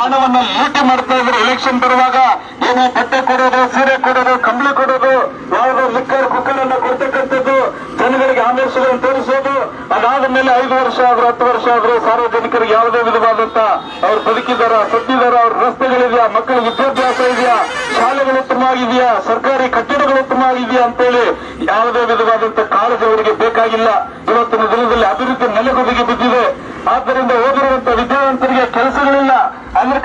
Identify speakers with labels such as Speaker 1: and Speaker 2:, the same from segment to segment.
Speaker 1: ಹಣವನ್ನ ಲೂಟಿ ಮಾಡ್ತಾ ಇದ್ರು ಎಲೆಕ್ಷನ್ ಬರುವಾಗ ಏನು ಬಟ್ಟೆ ಕೊಡೋದು, ಸೀರೆ ಕೊಡೋದು, ಕಂಬಳಿ ಕೊಡೋದು, ಯಾವುದೋ ಲಿಕ್ಕರ್ ಕುಕ್ಕರ್ ಅನ್ನ ಕೊಡ್ತಕ್ಕಂಥದ್ದು ಜನಗಳಿಗೆ ಆಮಿಷಗಳನ್ನು ತೋರಿಸೋದು. ಅದಾದ ಮೇಲೆ ಐದು ವರ್ಷ ಆದ್ರೂ, ಹತ್ತು ವರ್ಷ ಆದ್ರೂ ಸಾರ್ವಜನಿಕರಿಗೆ ಯಾವುದೇ ವಿಧವಾದಂತ ಅವ್ರು ಬದುಕಿದಾರ, ಸತ್ತಿದಾರ, ಅವ್ರ ರಸ್ತೆಗಳಿದೆಯಾ, ಮಕ್ಕಳ ವಿದ್ಯಾಭ್ಯಾಸ ಇದೆಯಾ, ಶಾಲೆಗಳು ಉತ್ತಮವಾಗಿದೆಯಾ ಸರ್ಕಾರಿ ಕಟ್ಟಡಗಳು ಉತ್ತಮವಾಗಿದೆಯಾ ಅಂತೇಳಿ ಯಾವುದೇ ವಿಧವಾದಂತ ಕಾಳಜಿ ಅವರಿಗೆ ಬೇಕಾಗಿಲ್ಲ. ಇವತ್ತಿನ ದಿನದಲ್ಲಿ ಅಭಿವೃದ್ಧಿ ನೆಲೆಗುದಿಗೆ ಬಿದ್ದಿದೆ. ಆದ್ದರಿಂದ ಓದಿರುವಂತ ವಿದ್ಯಾವಂತರಿಗೆ ಕೆಲಸಗಳಿಲ್ಲ.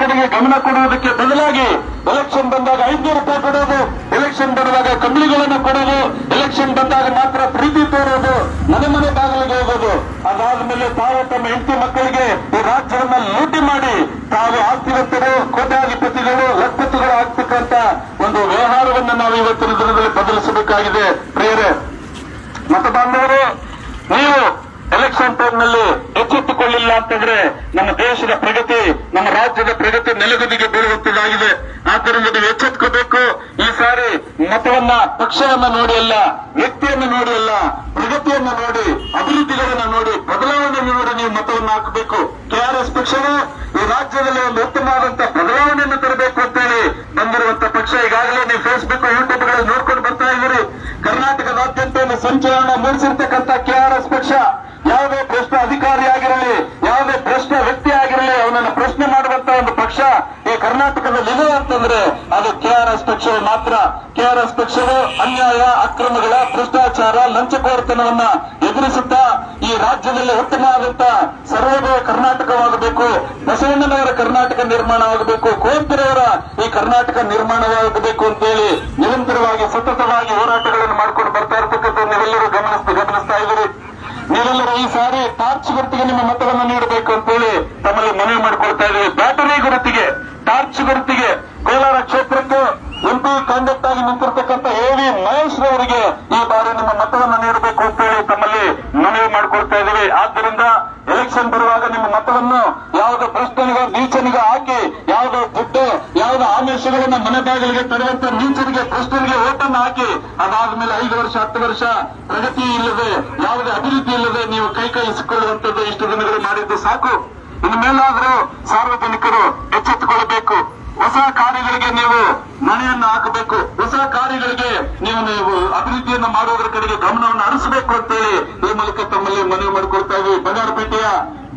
Speaker 1: ಕಡೆಗೆ ಗಮನ ಕೊಡುವುದಕ್ಕೆ ಬದಲಾಗಿ ಎಲೆಕ್ಷನ್ ಬಂದಾಗ ಐದ್ನೂರು ರೂಪಾಯಿ ಕೊಡೋದು ಎಲೆಕ್ಷನ್ ಬಂದಾಗ ಕಂಬಳಿಗಳನ್ನು ಕೊಡೋದು ಎಲೆಕ್ಷನ್ ಬಂದಾಗ ಮಾತ್ರ ಪ್ರೀತಿ ತೋರೋದು, ಮನೆ ಮನೆ ಬಾಗಿಲಿಗೆ ಹೋಗೋದು. ಅದಾದ್ಮೇಲೆ ತಾವು ತಮ್ಮ ಹೆಂಡತಿ ಮಕ್ಕಳಿಗೆ ಈ ರಾಜ್ಯವನ್ನ ಲೂಟಿ ಮಾಡಿ ತಾವು ಆಸ್ತಿವಂತರು, ಕೋಟ್ಯಾಧಿಪತಿಗಳು, ಲಕ್ಷಪತಿಗಳು ಆಗ್ತಕ್ಕಂತ ಒಂದು ವ್ಯವಹಾರವನ್ನು ನಾವು ಇವತ್ತಿನ ದಿನದಲ್ಲಿ ಬದಲಿಸಬೇಕಾಗಿದೆ. ಪ್ರಿಯರೇ ಮತಬಾಂಧವರು ನೀವು ಎಲೆಕ್ಷನ್ ಟೈಮ್ ಅಂತಂದ್ರೆ ನಮ್ಮ ದೇಶದ ಪ್ರಗತಿ, ನಮ್ಮ ರಾಜ್ಯದ ಪ್ರಗತಿ ನೆಲೆಗುದಿಗೆ ಬೀಳುವಂತದ್ದಾಗಿದೆ ಆದ್ದರಿಂದ ನೀವು ಎಚ್ಚೆತ್ಕೋಬೇಕು. ಈ ಸಾರಿ ಮತವನ್ನ, ಪಕ್ಷವನ್ನ ನೋಡಿ ಅಲ್ಲ, ವ್ಯಕ್ತಿಯನ್ನ ನೋಡಿ ಅಲ್ಲ, ಪ್ರಗತಿಯನ್ನ ನೋಡಿ, ಅಭಿವೃದ್ಧಿಗಳನ್ನ ನೋಡಿ ಬದಲಾವಣೆ ನೋಡಿ ನೀವು ಮತವನ್ನ ಹಾಕಬೇಕು. ಕೆಆರ್ಎಸ್ ಪಕ್ಷವು ಈ ರಾಜ್ಯದಲ್ಲಿ ಒಂದು ಉತ್ತಮವಾದಂತಹ ಬದಲಾವಣೆಯನ್ನು ತರಬೇಕು ಅಂತೇಳಿ ಬಂದಿರುವಂತ ಪಕ್ಷ ಈಗಾಗಲೇ ನೀವು ಫೇಸ್ಬುಕ್ ಯೂಟ್ಯೂಬ್ಗಳಲ್ಲಿ ನೋಡ್ಕೊಂಡು ಬರ್ತಾ ಇದ್ದೀರಿ ಕರ್ನಾಟಕದಾದ್ಯಂತ ಒಂದು ಸಂಚಲನ ಮೂಡಿಸಿರ್ತಕ್ಕಂಥ ಕೆಆರ್ಎಸ್ ಪಕ್ಷ ಯಾವುದೇ ಭ್ರಷ್ಟ ಅಧಿಕಾರಿ ಆಗಿರಲಿ ಯಾವುದೇ ಭ್ರಷ್ಟ ವ್ಯಕ್ತಿ ಆಗಿರಲಿ ಅವನನ್ನು ಪ್ರಶ್ನೆ ಮಾಡುವಂತ ಒಂದು ಪಕ್ಷ ಈ ಕರ್ನಾಟಕದಲ್ಲಿ ಇದೆ ಅಂತಂದ್ರೆ ಅದು ಕೆಆರ್ಎಸ್ ಪಕ್ಷವು ಮಾತ್ರ ಕೆಆರ್ಎಸ್ ಪಕ್ಷವು ಅನ್ಯಾಯ, ಅಕ್ರಮಗಳ, ಭ್ರಷ್ಟಾಚಾರ, ಲಂಚಕೋರತನವನ್ನ ಎದುರಿಸುತ್ತಾ ಈ ರಾಜ್ಯದಲ್ಲಿ ಉತ್ತಮವಾದಂತ ಸರ್ವೋದಯ ಕರ್ನಾಟಕವಾಗಬೇಕು, ಬಸವಣ್ಣನವರ ಕರ್ನಾಟಕ ನಿರ್ಮಾಣವಾಗಬೇಕು ಕುವೆಂಪುರವರ ಈ ಕರ್ನಾಟಕ ನಿರ್ಮಾಣವಾಗಬೇಕು ಅಂತೇಳಿ ನಿರಂತರವಾಗಿ, ಸತತವಾಗಿ ಹೋರಾಟಗಳನ್ನು ಮಾಡಿಕೊಂಡು ಬರ್ತಾ ಇರತಕ್ಕಂಥ ನೀವೆಲ್ಲರೂ ಗಮನಿಸ್ತಾ ಗಮನಿಸ್ತಾ ಇದ್ದೀರಿ. ನೀವೆಲ್ಲರೂ ಈ ಸಾರಿ ಟಾರ್ಚ್ ಗುರುತಿಗೆ ನಿಮ್ಮ ಮತವನ್ನು ನೀಡಬೇಕು ಅಂತೇಳಿ ತಮ್ಮಲ್ಲಿ ಮನವಿ ಮಾಡಿಕೊಳ್ತಾ ಇದ್ದೀವಿ ಬ್ಯಾಟರಿ ಗುರುತಿಗೆ, ಟಾರ್ಚ್ ಗುರುತಿಗೆ ಕೋಲಾರ ಕ್ಷೇತ್ರಕ್ಕೆ ಎಂಪಿ ಕಾಂಗ್ರೆಸ್ ಆಗಿ ನಿಂತಿರ್ತಕ್ಕಂಥ ಎ ವಿ ಮಹೇಶ್ ರವರಿಗೆ ಈ ಬಾರಿ ನಿಮ್ಮ ಮತವನ್ನು ನೀಡಬೇಕು ಅಂತೇಳಿ ತಮ್ಮಲ್ಲಿ ಮನವಿ ಮಾಡಿಕೊಳ್ತಾ ಇದ್ದೀವಿ. ಆದ್ದರಿಂದ ಎಲೆಕ್ಷನ್ ಬರುವಾಗ ನಿಮ್ಮ ಮತವನ್ನು ಯಾವುದೋ ಭ್ರಷ್ಟನಿಗೋ ನೀಚನಿಗೋ ಹಾಕಿ, ಯಾವುದೋ ದುಡ್ಡು, ಯಾವುದೋ ಆಮಿಷಗಳನ್ನ ಮನೆ ಬಾಗಿಲಿಗೆ ತಡೆಯುವಂತ ನೀಚನಿಗೆ ಭ್ರಷ್ಟನಿಗೆ ಓಟನ್ನು ಹಾಕಿ, ಅದಾದ್ಮೇಲೆ ಐದು ವರ್ಷ, ಹತ್ತು ವರ್ಷ ಪ್ರಗತಿ ಇಲ್ಲದೆ, ಯಾವುದೇ ಅಭಿವೃದ್ಧಿ ಇಲ್ಲದೆ ನೀವು ಕೈ ಕೈಸಿಕೊಳ್ಳುವಂತದ್ದು ಇಷ್ಟು ದಿನಗಳು ಮಾಡಿದ್ದು ಸಾಕು. ಇನ್ನು ಮೇಲಾದರೂ ಸಾರ್ವಜನಿಕರು ಎಚ್ಚೆತ್ತುಕೊಳ್ಳಬೇಕು. ಹೊಸ ಕಾರ್ಯಗಳಿಗೆ ನೀವು ಮನೆಯನ್ನು ಹಾಕಬೇಕು. ಹೊಸ ಕಾರ್ಯಗಳಿಗೆ ನೀವು ನೀವು ಅಭಿವೃದ್ಧಿಯನ್ನು ಮಾಡುವುದರ ಕಡೆಗೆ ಗಮನವನ್ನು ಹರಿಸಬೇಕು ಅಂತೇಳಿ ಈ ಮೂಲಕ ತಮ್ಮಲ್ಲಿ ಮನವಿ ಮಾಡಿಕೊಳ್ತಾ ಇದ್ದೀವಿ. ಬಂಗಾರಪೇಟೆಯ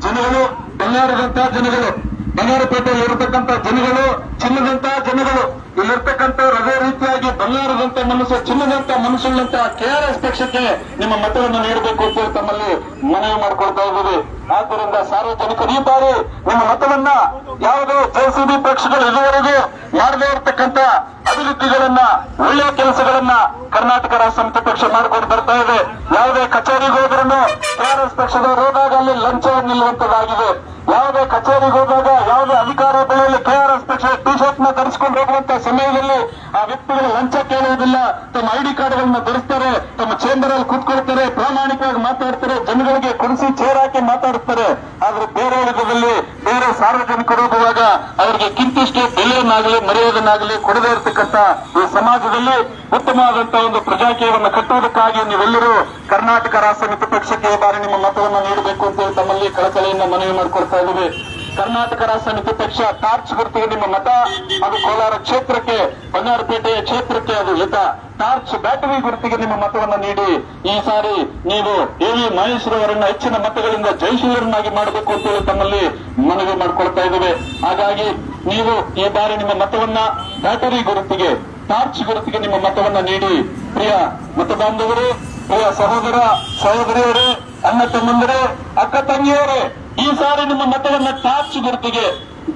Speaker 1: ಜನಗಳು ಬಂಗಾರದಂತಹ ಜನಗಳು ಬಂಗಾರಪೇಟೆಯಲ್ಲಿ ಇರತಕ್ಕಂತಹ ಜನಗಳು ಚಿನ್ನದಂತಹ ಜನಗಳು. ಇಲ್ಲಿರ್ತಕ್ಕಂಥವ್ರು ಅದೇ ರೀತಿಯಾಗಿ ಬಂಗಾರದಂತ ಮನಸ್ಸು ಚಿನ್ನದಂತ ಮನಸ್ಸುಳ್ಳಂತ ಎಸ್ ಪಕ್ಷಕ್ಕೆ ನಿಮ್ಮ ಮತವನ್ನು ನೀಡಬೇಕು ಅಂತ ತಮ್ಮಲ್ಲಿ ಮನವಿ ಮಾಡಿಕೊಳ್ತಾ ಇದ್ದೀವಿ. ಆದ್ದರಿಂದ ಸಾರ್ವಜನಿಕರು ಈ ಬಾರಿ ನಿಮ್ಮ ಮತವನ್ನ ಯಾವುದೇ ಜೆಸಿಬಿ ಪಕ್ಷಗಳು ಇದುವರೆಗೂ ಮಾಡದೇ ಇರತಕ್ಕಂತ ಅಭಿವೃದ್ಧಿಗಳನ್ನ, ಒಳ್ಳೆಯ ಕೆಲಸಗಳನ್ನ ಕರ್ನಾಟಕ ರಾಷ್ಟ್ರ ಸಮಿತಿ ಪಕ್ಷ ಮಾಡ್ಕೊಂಡು ಬರ್ತಾ ಇದೆ. ಯಾವುದೇ ಕಚೇರಿಗೆ ಹೋದ್ರೂ ಕೆಆರ್ಎಸ್ ಪಕ್ಷದವರು ಹೋದಾಗ ಅಲ್ಲಿ ಲಂಚ ನಿಲ್ಲುವಂತದ್ದಾಗಿದೆ ಯಾವುದೇ ಕಚೇರಿಗೆ ಹೋದಾಗ ಯಾವುದೇ ಅಧಿಕಾರ ಬೆಳೆಯಲ್ಲಿ ಕೆಆರ್ಎಸ್ ಪಕ್ಷ ಟಿ ನ ಹೋಗುವಂತ ಸಮಯದಲ್ಲಿ ಆ ವ್ಯಕ್ತಿಗಳು ಲಂಚ ಕೇಳುವುದಿಲ್ಲ. ತಮ್ಮ ಐಡಿ ಕಾರ್ಡ್ಗಳನ್ನ ಧರಿಸ್ತಾರೆ, ತಮ್ಮ ಚೇಂಬರ್ ಅಲ್ಲಿ ಕೂತ್ಕೊಳ್ತಾರೆ, ಪ್ರಾಮಾಣಿಕವಾಗಿ ಮಾತಾಡ್ತಾರೆ, ಜನಗಳಿಗೆ ಕುಣಿಸಿ ಚೇರ್ ಹಾಕಿ ಮಾತಾಡ್ತಾರೆ. ಆದ್ರೆ ಬೇರೆ ವಿಧದಲ್ಲಿ ಬೇರೆ ಸಾರ್ವಜನಿಕರು ಹೋಗುವಾಗ ಅವರಿಗೆ ಕಿಂತಿಷ್ಟು ಬೆಲೆಯನ್ನಾಗಲಿ ಮರ್ಯಾದನ್ನಾಗಲಿ ಕೊಡದೇ ಇರತಕ್ಕಂತ ಈ ಸಮಾಜದಲ್ಲಿ ಉತ್ತಮವಾದಂತಹ ಒಂದು ಪ್ರಜಾಕೀಯವನ್ನು ಕಟ್ಟುವುದಕ್ಕಾಗಿ ನೀವೆಲ್ಲರೂ ಕರ್ನಾಟಕ ರಾಷ್ಟ್ರ ಮಿತ್ರ ಪಕ್ಷಕ್ಕೆ ಬಾರಿ ನಿಮ್ಮ ಮತವನ್ನು ನೀಡಬೇಕು ಅಂತ ತಮ್ಮಲ್ಲಿ ಕಳಕಳಿಯಿಂದ ಮನವಿ ಮಾಡಿಕೊಡ್ತಾ ಇದ್ದೀವಿ. ಕರ್ನಾಟಕ ರಾಷ್ಟ್ರ ಸಮಿತಿ ಪಕ್ಷ ಟಾರ್ಚ್ ಗುರುತಿಗೆ ನಿಮ್ಮ ಮತ. ಅದು ಕೋಲಾರ ಕ್ಷೇತ್ರಕ್ಕೆ ಬಂಗಾರಪೇಟೆಯ ಕ್ಷೇತ್ರಕ್ಕೆ ಅದು ಹಿತ. ಟಾರ್ಚ್ ಬ್ಯಾಟರಿ ಗುರುತಿಗೆ ನಿಮ್ಮ ಮತವನ್ನು ನೀಡಿ. ಈ ಸಾರಿ ನೀವು ಎ ವಿ ಮಹೇಶ್ವರವರನ್ನ ಹೆಚ್ಚಿನ ಮತಗಳಿಂದ ಜಯಶೀಲರನ್ನಾಗಿ ಮಾಡಬೇಕು ಅಂತೇಳಿ ತಮ್ಮಲ್ಲಿ ಮನವಿ ಮಾಡಿಕೊಳ್ತಾ ಇದ್ದೇವೆ. ಹಾಗಾಗಿ ನೀವು ಈ ಬಾರಿ ನಿಮ್ಮ ಮತವನ್ನ ಬ್ಯಾಟರಿ ಗುರುತಿಗೆ, ಟಾರ್ಚ್ ಗುರುತಿಗೆ ನಿಮ್ಮ ಮತವನ್ನ ನೀಡಿ. ಪ್ರಿಯ ಮತಬಾಂಧವರು, ಪ್ರಿಯ ಸಹೋದರ, ಸಹೋದರಿಯರೇ, ಅಣ್ಣ ತಮ್ಮಂದರೇ, ಅಕ್ಕ ತಂಗಿಯವರೇ ಈ ಸಾರಿ ನಿಮ್ಮ ಮತವನ್ನ ಟಾರ್ಚ್ ಗುರುತಿಗೆ,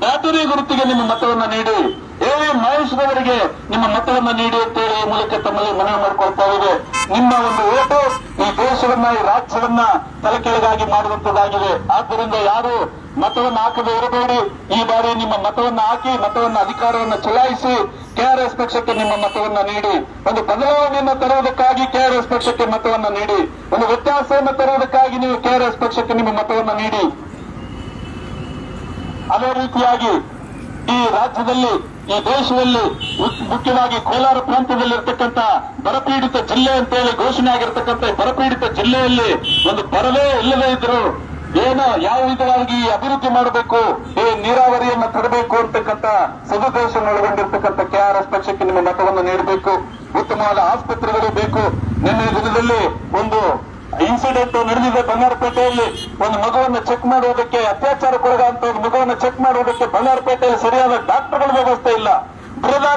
Speaker 1: ಬ್ಯಾಟರಿ ಗುರುತಿಗೆ ನಿಮ್ಮ ಮತವನ್ನ ನೀಡಿ ವಿ ಮಹೇಶ್ವರವರಿಗೆ ನಿಮ್ಮ ಮತವನ್ನ ನೀಡಿ ಅಂತೇಳಿ ಮೂಲಕ ತಮ್ಮಲ್ಲಿ ಮನವಿ ಮಾಡಿಕೊಳ್ತಾ ಇದೆ ನಿಮ್ಮ ಒಂದು ಓಟು ಈ ದೇಶವನ್ನ, ಈ ರಾಜ್ಯವನ್ನ ತಲೆಕೆಳಗಾಗಿ ಮಾಡುವಂತದ್ದಾಗಿದೆ. ಆದ್ದರಿಂದ ಯಾರು ಮತವನ್ನು ಹಾಕದೇ ಇರಬೇಡಿ. ಈ ಬಾರಿ ನಿಮ್ಮ ಮತವನ್ನು ಹಾಕಿ, ಮತವನ್ನ ಅಧಿಕಾರವನ್ನು ಚಲಾಯಿಸಿ, ಕೆಆರ್ಎಸ್ ಪಕ್ಷಕ್ಕೆ ನಿಮ್ಮ ಮತವನ್ನ ನೀಡಿ, ಒಂದು ಬದಲಾವಣೆಯನ್ನು ತರುವುದಕ್ಕಾಗಿ ಕೆಆರ್ಎಸ್ ಪಕ್ಷಕ್ಕೆ ಮತವನ್ನ ನೀಡಿ, ಒಂದು ವ್ಯತ್ಯಾಸವನ್ನು ತರುವುದಕ್ಕಾಗಿ ನೀವು ಕೆಆರ್ಎಸ್ ಪಕ್ಷಕ್ಕೆ ನಿಮ್ಮ ಮತವನ್ನ ನೀಡಿ. ಅದೇ ರೀತಿಯಾಗಿ ಈ ರಾಜ್ಯದಲ್ಲಿ, ಈ ದೇಶದಲ್ಲಿ ಮುಖ್ಯ- ಮುಖ್ಯವಾಗಿ ಕೋಲಾರ ಪ್ರಾಂತ್ಯದಲ್ಲಿ ಇರ್ತಕ್ಕಂಥ ಬರಪೀಡಿತ ಜಿಲ್ಲೆ ಅಂತ ಹೇಳಿ ಘೋಷಣೆ ಆಗಿರ್ತಕ್ಕಂಥ ಬರಪೀಡಿತ ಜಿಲ್ಲೆಯಲ್ಲಿ ಒಂದು ಬರವೇ ಇಲ್ಲದೇ ಇದ್ರು ಏನು ಯಾವ ವಿಧವಾಗಿ ಅಭಿವೃದ್ಧಿ ಮಾಡಬೇಕು, ಈ ನೀರಾವರಿಯನ್ನ ತರಬೇಕು ಅಂತಕ್ಕಂಥ ಸದುದ್ದೇಶವನ್ನು ಒಳಗೊಂಡಿರ್ತಕ್ಕಂಥ ಕೆಆರ್ಎಸ್ ಪಕ್ಷಕ್ಕೆ ನಿಮ್ಮ ಮತವನ್ನು ನೀಡಬೇಕು. ಉತ್ತಮವಾದ ಆಸ್ಪತ್ರೆಗಳು ಬೇಕು. ನಿನ್ನೆ ದಿನದಲ್ಲಿ ಒಂದು ಇನ್ಸಿಡೆಂಟ್ ನಡೆದಿದೆ ಬಂಗಾರಪೇಟೆಯಲ್ಲಿ. ಒಂದು ಮಗುವನ್ನು ಚೆಕ್ ಮಾಡುವುದಕ್ಕೆ ಅತ್ಯಾಚಾರಕ್ಕೊಳಗಾದಂತ ಒಂದು ಮಗುವನ್ನು ಚೆಕ್ ಮಾಡುವುದಕ್ಕೆ ಬಂಗಾರಪೇಟೆಯಲ್ಲಿ ಸರಿಯಾದ ಡಾಕ್ಟರ್ಗಳ ವ್ಯವಸ್ಥೆ ಇಲ್ಲ.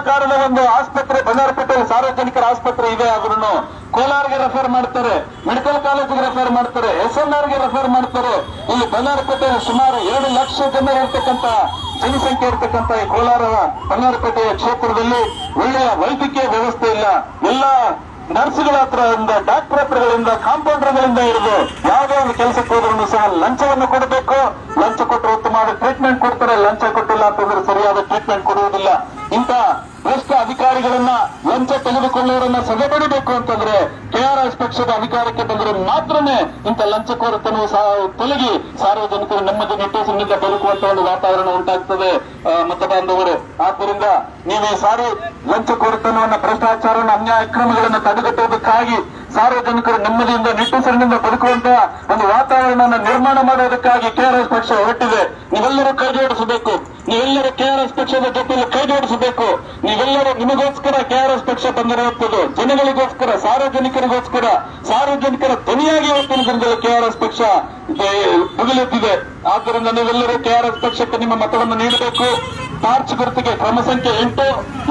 Speaker 1: ಕಾರಣ ಒಂದು ಆಸ್ಪತ್ರೆ, ಬಂಗಾರಪೇಟೆಯಲ್ಲಿ ಸಾರ್ವಜನಿಕರ ಆಸ್ಪತ್ರೆ ಇದೆ ಆದ್ರೂ ಕೋಲಾರ್ಗೆ ರೆಫರ್ ಮಾಡ್ತಾರೆ, ಮೆಡಿಕಲ್ ಕಾಲೇಜಿಗೆ ರೆಫರ್ ಮಾಡ್ತಾರೆ, ಎಸ್ ಎನ್ ಆರ್ಗೆ ರೆಫರ್ ಮಾಡ್ತಾರೆ. ಇಲ್ಲಿ ಬಂಗಾರಪೇಟೆಯಲ್ಲಿ ಸುಮಾರು ಎರಡು ಲಕ್ಷ ಜನ ಇರತಕ್ಕಂತ ಜನಸಂಖ್ಯೆ ಇರತಕ್ಕಂತ ಈ ಕೋಲಾರ, ಬಂಗಾರಪೇಟೆಯ ಕ್ಷೇತ್ರದಲ್ಲಿ ಒಳ್ಳೆಯ ವೈದ್ಯಕೀಯ ವ್ಯವಸ್ಥೆ ಇಲ್ಲ. ಎಲ್ಲ ನರ್ಸ್ಗಳ ಹತ್ರದಿಂದ ಡಾಕ್ಟರ್ ಹತ್ರಗಳಿಂದ, ಕಾಂಪೌಂಡರ್ಗಳಿಂದ ಹಿಡಿದು ಯಾವುದೇ ಒಂದು ಕೆಲಸಕ್ಕೆ ಹೋದ್ರೂ ಸಹ ಲಂಚವನ್ನು ಕೊಡಬೇಕು. ಲಂಚ ಕೊಟ್ಟರೆ ಉತ್ತಮವಾದ ಟ್ರೀಟ್ಮೆಂಟ್ ಕೊಡ್ತಾರೆ. ಲಂಚ ಕೊಟ್ಟಿಲ್ಲ ಅಂತಂದ್ರೆ ಸರಿಯಾದ ಟ್ರೀಟ್ಮೆಂಟ್ ಕೊಡುವುದಿಲ್ಲ. ಲಂಚಕೋರತನವು ಸಹ ತೊಲಗಿ ಸಾರ್ವಜನಿಕರು ನೆಮ್ಮದಿ ನಿಟ್ಟೂಸಿನಿಂದ ಬದುಕುವಂತ ಒಂದು ವಾತಾವರಣ ಉಂಟಾಗ್ತದೆ ಮತ ಬಾಂಧವರು ಆದ್ದರಿಂದ ನೀವು ಸಾರಿ ಲಂಚಕೋರತನವನ್ನ, ಭ್ರಷ್ಟಾಚಾರವನ್ನು, ಅನ್ಯಾಯ ಅಕ್ರಮಗಳನ್ನು ತಡೆಗಟ್ಟುವುದಕ್ಕಾಗಿ ಸಾರ್ವಜನಿಕರು ನೆಮ್ಮದಿಯಿಂದ ನಿಟ್ಟುಸಿರಿನಿಂದ ಬದುಕುವಂತ ಒಂದು ವಾತಾವರಣವನ್ನು ನಿರ್ಮಾಣ ಮಾಡುವುದಕ್ಕಾಗಿ ಕೆಆರ್ಎಸ್ ಪಕ್ಷ ಹೊರಟಿದೆ. ನೀವೆಲ್ಲರೂ ಕೈ ಜೋಡಿಸಬೇಕು ನೀವೆಲ್ಲರೂ ಕೆಆರ್ಎಸ್ ಪಕ್ಷದ ಜೊತೆಯಲ್ಲಿ ಕೈ ಜೋಡಿಸಬೇಕು. ನೀವೆಲ್ಲರೂ ನಿಮಗೋಸ್ಕರ ಕೆಆರ್ಎಸ್ ಪಕ್ಷ ಬಂದಿರುತ್ತದೆ ಜನಗಳಿಗೋಸ್ಕರ, ಸಾರ್ವಜನಿಕರಿಗೋಸ್ಕರ, ಸಾರ್ವಜನಿಕರ ಧ್ವನಿಯಾಗಿ ಇವತ್ತಿನ ದಿನದಲ್ಲಿ ಕೆಆರ್ಎಸ್ ಪಕ್ಷ ಬುಗಿಲೆದ್ದಿದೆ ಆದ್ದರಿಂದ ನೀವೆಲ್ಲರೂ ಕೆಆರ್ಎಸ್ ಪಕ್ಷಕ್ಕೆ ನಿಮ್ಮ ಮತವನ್ನು ನೀಡಬೇಕು. ಟಾರ್ಚ್ ಗುರುತಿಗೆ ಕ್ರಮ ಸಂಖ್ಯೆ ಎಂಟು,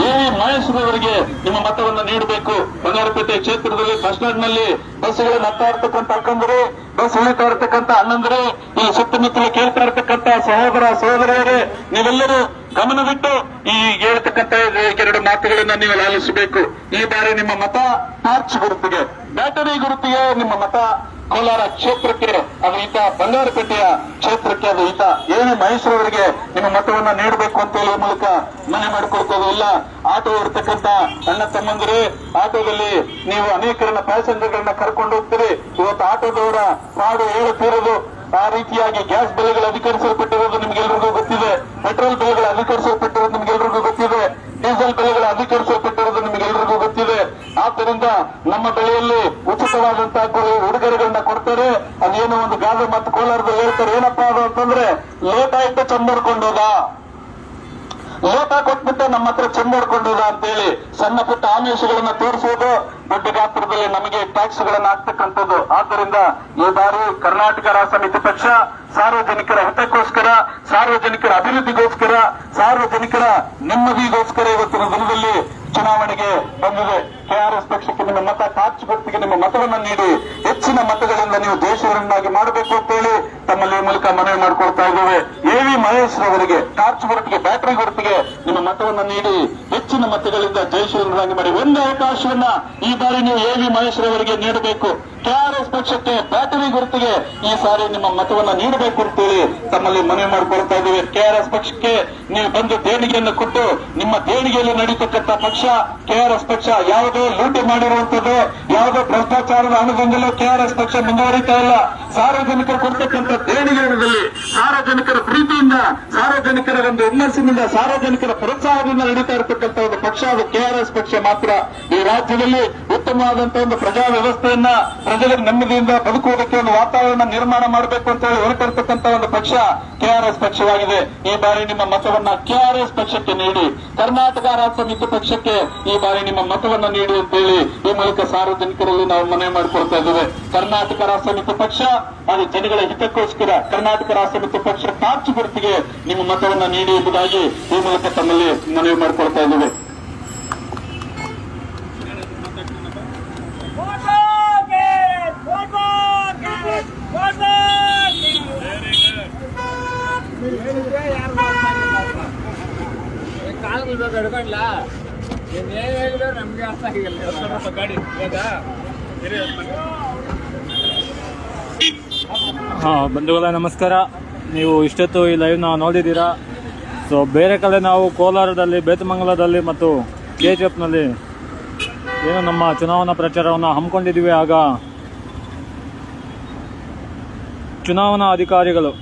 Speaker 1: ಎವಿ ಮಹೇಶ್ವರವರಿಗೆ ನಿಮ್ಮ ಮತವನ್ನು ನೀಡಬೇಕು. ಬಂಗಾರಪೇಟೆ ಕ್ಷೇತ್ರದಲ್ಲಿ ಬಸ್ ಸ್ಟ್ಯಾಂಡ್ನಲ್ಲಿ ಬಸ್ಗಳನ್ನು ಹತ್ತಾ ಇರ್ತಕ್ಕಂಥ ಅಕ್ಕಂದರು, ಬಸ್ ಉಳಿತಾ ಇರ್ತಕ್ಕಂಥ ಅಣ್ಣಂದ್ರೆ, ಈ ಸುತ್ತಮುತ್ತಲು ಕೇಳ್ತಾ ಇರ್ತಕ್ಕಂಥ ಸಹೋದರ ಸಹೋದರಿಯರೇ, ನೀವೆಲ್ಲರೂ ಗಮನವಿಟ್ಟು ಈ ಹೇಳ್ತಕ್ಕಂಥ ಎರಡು ಮಾತುಗಳನ್ನ ನೀವು ಲಾಲಿಸಬೇಕು ಈ ಬಾರಿ ನಿಮ್ಮ ಮತ ಟಾರ್ಚ್ ಗುರುತಿಗೆ ಬ್ಯಾಟರಿ ಗುರುತಿಗೆ ನಿಮ್ಮ ಮತ ಕೋಲಾರ ಕ್ಷೇತ್ರಕ್ಕೆ ಅದು ಈತ, ಬಂಗಾರಪೇಟೆಯ ಕ್ಷೇತ್ರಕ್ಕೆ ಅದು ಈತ. ಏನು ನಿಮ್ಮ ಮತವನ್ನ ನೀಡಬೇಕು ಅಂತ ಹೇಳುವ ಮೂಲಕ ಮನೆ ಮಾಡಿಕೊಳ್ತೇವೆ ಇಲ್ಲ? ಆಟೋ ಇರ್ತಕ್ಕಂತ ಅಣ್ಣ ತಮ್ಮಂದಿರೇ, ಆಟೋದಲ್ಲಿ ನೀವು ಅನೇಕರನ್ನ ಪ್ಯಾಸೆಂಜರ್ಗಳನ್ನ ಕರ್ಕೊಂಡು ಹೋಗ್ತೀರಿ. ಇವತ್ತು ಆಟೋದವರ ಪಾಡು ಹೇಳುತ್ತಿರೋದು ಆ ರೀತಿಯಾಗಿ ಗ್ಯಾಸ್ ಬೆಲೆಗಳು ಅಧಿಕರಿಸಲ್ಪಟ್ಟಿರೋದು ನಿಮ್ಗೆಲ್ರಿಗೂ ಗೊತ್ತಿದೆ. ಪೆಟ್ರೋಲ್ ಬೆಲೆಗಳು ಅಧಿಕರಿಸಲ್ಪಟ್ಟಿರೋದು ನಿಮ್ಗೆಲ್ರಿಗೂ ನಮ್ಮ ಬೆಳೆಯಲ್ಲಿ ಉಚಿತವಾದಂತಹ ಉಡುಗೊರೆಗಳನ್ನ ಕೊಡ್ತಾರೆ. ಅದೇನೋ ಒಂದು ಗಾದೆ ಮತ್ತು ಕೋಲಾರದಲ್ಲಿ ಹೇಳ್ತಾರೆ, ಏನಪ್ಪಾ ಅದು ಅಂತಂದ್ರೆ, ಲೇಟ್ ಆಯ್ತು ಚಂಬರ್ಕೊಂಡೋದ ಲೋಟ ಕೊಟ್ಬಿಟ್ಟೆ ನಮ್ಮ ಹತ್ರ ಅಂತ ಅಂತೇಳಿ ಸಣ್ಣ ಪುಟ್ಟ ಆಮಿಷಗಳನ್ನ ತೋರಿಸೋದು, ದೊಡ್ಡ ಗಾತ್ರದಲ್ಲಿ ನಮಗೆ ಟ್ಯಾಕ್ಸ್ ಗಳನ್ನ ಹಾಕ್ತಕ್ಕಂಥದ್ದು. ಆದ್ದರಿಂದ ಈ ಬಾರಿ ಕರ್ನಾಟಕ ರಾಷ್ಟ್ರ ಸಮಿತಿ ಪಕ್ಷ ಸಾರ್ವಜನಿಕರ ಹಿತಕ್ಕೋಸ್ಕರ, ಸಾರ್ವಜನಿಕರ ಅಭಿವೃದ್ಧಿಗೋಸ್ಕರ, ಸಾರ್ವಜನಿಕರ ನೆಮ್ಮದಿಗೋಸ್ಕರ ಇವತ್ತಿನ ದಿನದಲ್ಲಿ ಚುನಾವಣೆಗೆ ಬಂದಿದೆ. ಕೆಆರ್ಎಸ್ ಪಕ್ಷಕ್ಕೆ ನಿಮ್ಮ ಮತ ಕಾಚು ಪಕ್ಷಕ್ಕೆ ನಿಮ್ಮ ಮತವನ್ನು ನೀಡಿ. ಹೆಚ್ಚಿನ ಮತಗಳಿಂದ ನೀವು ದೇಶವರನ್ನಾಗಿ ಮಾಡಬೇಕು ಅಂತೇಳಿ ತಮ್ಮಲ್ಲಿ ಮೂಲಕ ಮನವಿ ಮಾಡಿಕೊಳ್ತಾ ಇದ್ದೇವೆ. ಎವಿ ಮಹೇಶ್ ರವರಿಗೆ ಟಾರ್ಚ್ ಹೊರಟಿಗೆ, ಬ್ಯಾಟರಿ ಹೊರಟಿಗೆ ನಿಮ್ಮ ಮತವನ್ನು ನೀಡಿ. ಹೆಚ್ಚಿನ ಮತಗಳಿಂದ ಜಯಶೀಲರಾಗಿ ಮಾಡಿ. ಒಂದು ಅವಕಾಶವನ್ನ ಈ ಬಾರಿ ನೀವು ಎವಿ ಮಹೇಶ್ ರವರಿಗೆ ನೀಡಬೇಕು. ಪಕ್ಷಕ್ಕೆ ಬ್ಯಾಟರಿ ಗುರುತಿಗೆ ಈ ಸಾರಿ ನಿಮ್ಮ ಮತವನ್ನ ನೀಡಬೇಕು ಅಂತೇಳಿ ತಮ್ಮಲ್ಲಿ ಮನವಿ ಮಾಡಿಕೊಳ್ತಾ ಇದ್ದೇವೆ. ಕೆಆರ್ಎಸ್ ಪಕ್ಷಕ್ಕೆ ನೀವು ಬಂದು ದೇಣಿಗೆಯನ್ನು ಕೊಟ್ಟು, ನಿಮ್ಮ ದೇಣಿಗೆಯಲ್ಲಿ ನಡೀತಕ್ಕಂಥ ಪಕ್ಷ ಕೆಆರ್ಎಸ್ ಪಕ್ಷ ಯಾವುದೇ ಲೂಟಿ ಮಾಡಿರುವಂತದ್ದು ಯಾವುದೇ ಭ್ರಷ್ಟಾಚಾರದ ಹಣದಿಂದಲೂ ಕೆಆರ್ಎಸ್ ಪಕ್ಷ ಮುಂದುವರಿತಾ ಇಲ್ಲ. ಸಾರ್ವಜನಿಕರು ಕೊಡ್ತಕ್ಕಂಥ ದೇಣಿಗೆಯಲ್ಲಿ ಸಾರ್ವಜನಿಕರ ಪ್ರೀತಿಯಿಂದ, ಸಾರ್ವಜನಿಕರ ಒಂದು ಹುಮ್ಮಸ್ಸಿನಿಂದ ಸಾರ್ವಜನಿಕರ ಪ್ರೋತ್ಸಾಹದಿಂದ ನಡೀತಾ ಇರತಕ್ಕಂಥ ಒಂದು ಪಕ್ಷ ಅದು ಕೆಆರ್ಎಸ್ ಪಕ್ಷ ಮಾತ್ರ. ಈ ರಾಜ್ಯದಲ್ಲಿ ಉತ್ತಮವಾದಂತಹ ಒಂದು ಪ್ರಜಾ ವ್ಯವಸ್ಥೆಯನ್ನ ಪ್ರಜలకు ನೆಮ್ಮದಿಯಿಂದ ಬದುಕುವುದಕ್ಕೆ ಒಂದು ವಾತಾವರಣ ನಿರ್ಮಾಣ ಮಾಡಬೇಕು ಅಂತ ಹೇಳಿ ಹೊರಟಿರ್ತಕ್ಕಂಥ ಒಂದು ಪಕ್ಷ ಕೆಆರ್ಎಸ್ ಪಕ್ಷವಾಗಿದೆ. ಈ ಬಾರಿ ನಿಮ್ಮ ಮತವನ್ನ ಕೆಆರ್ಎಸ್ ಪಕ್ಷಕ್ಕೆ ನೀಡಿ, ಕರ್ನಾಟಕ ರಾಜ್ಯ ಸಮಿತಿ ಪಕ್ಷಕ್ಕೆ ಈ ಬಾರಿ ನಿಮ್ಮ ಮತವನ್ನ ನೀಡಿ ಅಂತೇಳಿ ಈ ಮೂಲಕ ಸಾರ್ವಜನಿಕರಲ್ಲಿ ನಾವು ಮನವಿ ಮಾಡಿಕೊಳ್ತಾ ಇದ್ದೇವೆ. ಕರ್ನಾಟಕ ರಾಜ್ಯ ಸಮಿತಿ ಪಕ್ಷ, ಅದು ಜನಗಳ ಹಿತಕ್ಕೋಸ್ಕರ ಕರ್ನಾಟಕ ರಾಜ್ಯ ಸಮಿತಿ ಪಕ್ಷ ಟಾರ್ಚ್ ಗುರುತಿಗೆ ನಿಮ್ಮ ಮತವನ್ನ ನೀಡಿ ಎಂಬುದಾಗಿ ಈ ಮೂಲಕ ತಮ್ಮಲ್ಲಿ ಮನವಿ ಮಾಡಿಕೊಳ್ತಾ ಇದ್ದೇವೆ.
Speaker 2: ಇವಾಗ
Speaker 3: ಹಾಂ, ಬಂಧುಗಳೇ, ನಮಸ್ಕಾರ. ನೀವು ಇಷ್ಟೊತ್ತು ಈ ಲೈವ್ನ ನೋಡಿದ್ದೀರಾ? ಸೊ ಬೇರೆ ಕಡೆ ನಾವು ಕೋಲಾರದಲ್ಲಿ, ಬೇತಮಂಗಲದಲ್ಲಿ ಮತ್ತು ಕೆ ಜಿ ಎಫ್ನಲ್ಲಿ ಏನು ನಮ್ಮ ಚುನಾವಣಾ ಪ್ರಚಾರವನ್ನು ಹಮ್ಮಿಕೊಂಡಿದ್ದೀವಿ ಆಗ ಚುನಾವಣಾ ಅಧಿಕಾರಿಗಳು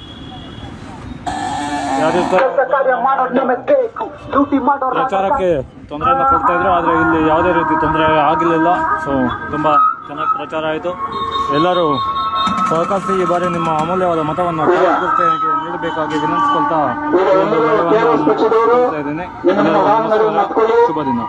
Speaker 3: ಪ್ರಚಾರಕ್ಕೆ ತೊಂದರೆಯನ್ನು ಕೊಡ್ತಾ ಇದ್ರು ಆದರೆ ಇಲ್ಲಿ ಯಾವುದೇ ರೀತಿ ತೊಂದರೆ ಆಗಿರಲಿಲ್ಲ. ಸೊ ತುಂಬ ಚೆನ್ನಾಗಿ ಪ್ರಚಾರ ಆಯಿತು. ಎಲ್ಲರೂ ಸಹಕರಿಸಿ ಈ ಬಾರಿ ನಿಮ್ಮ ಅಮೂಲ್ಯವಾದ ಮತವನ್ನು ನೀಡಬೇಕಾಗಿ ವಿನಂತಿಸ್ಕೊಳ್ತಾ ಶುಭ ದಿನ.